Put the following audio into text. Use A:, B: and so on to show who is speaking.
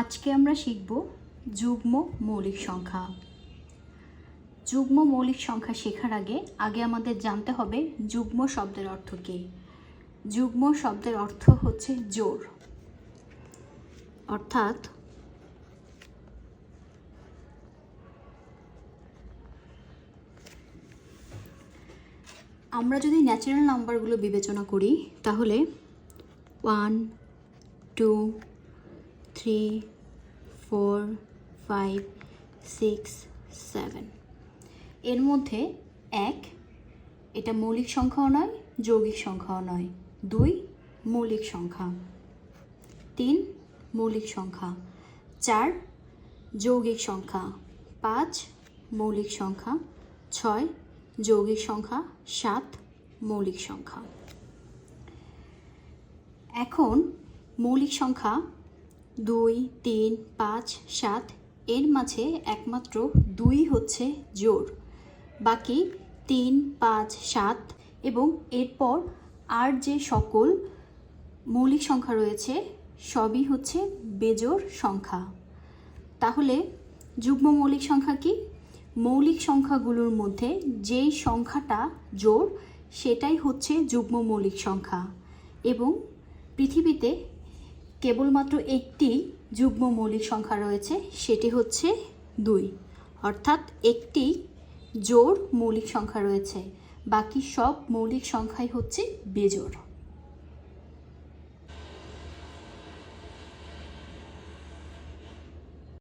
A: আজকে আমরা শিখব যুগ্ম মৌলিক সংখ্যা। যুগ্ম মৌলিক সংখ্যা শেখার আগে আগে আমাদের জানতে হবে যুগ্ম শব্দের অর্থ কী। যুগ্ম শব্দের অর্থ হচ্ছে জোর। অর্থাৎ আমরা যদি ন্যাচারাল নাম্বারগুলো বিবেচনা করি, তাহলে one two three four five six seven এর মধ্যে এক, এটা মৌলিক সংখ্যাও নয়, যৌগিক সংখ্যাও নয়। দুই, মৌলিক সংখ্যা। তিন, মৌলিক সংখ্যা। চার, যৌগিক সংখ্যা। পাঁচ, মৌলিক সংখ্যা। ছয়, যৌগিক সংখ্যা। সাত, মৌলিক সংখ্যা। এখন মৌলিক সংখ্যা দুই, তিন, পাঁচ, সাত, এর মাঝে একমাত্র দুই হচ্ছে জোর। বাকি তিন, পাঁচ, সাত এবং এরপর আর যে সকল মৌলিক সংখ্যা রয়েছে, সবই হচ্ছে বেজোর সংখ্যা। তাহলে যুগ্ম মৌলিক সংখ্যা কি? মৌলিক সংখ্যাগুলোর মধ্যে যেই সংখ্যাটা জোর সেটাই হচ্ছে যুগ্ম মৌলিক সংখ্যা এবং পৃথিবীতে কেবলমাত্র একটি যুগ্ম মৌলিক সংখ্যা রয়েছে, সেটি হচ্ছে দুই। অর্থাৎ একটি জোড় মৌলিক সংখ্যা রয়েছে, বাকি সব মৌলিক সংখ্যাই হচ্ছে বেজোড়।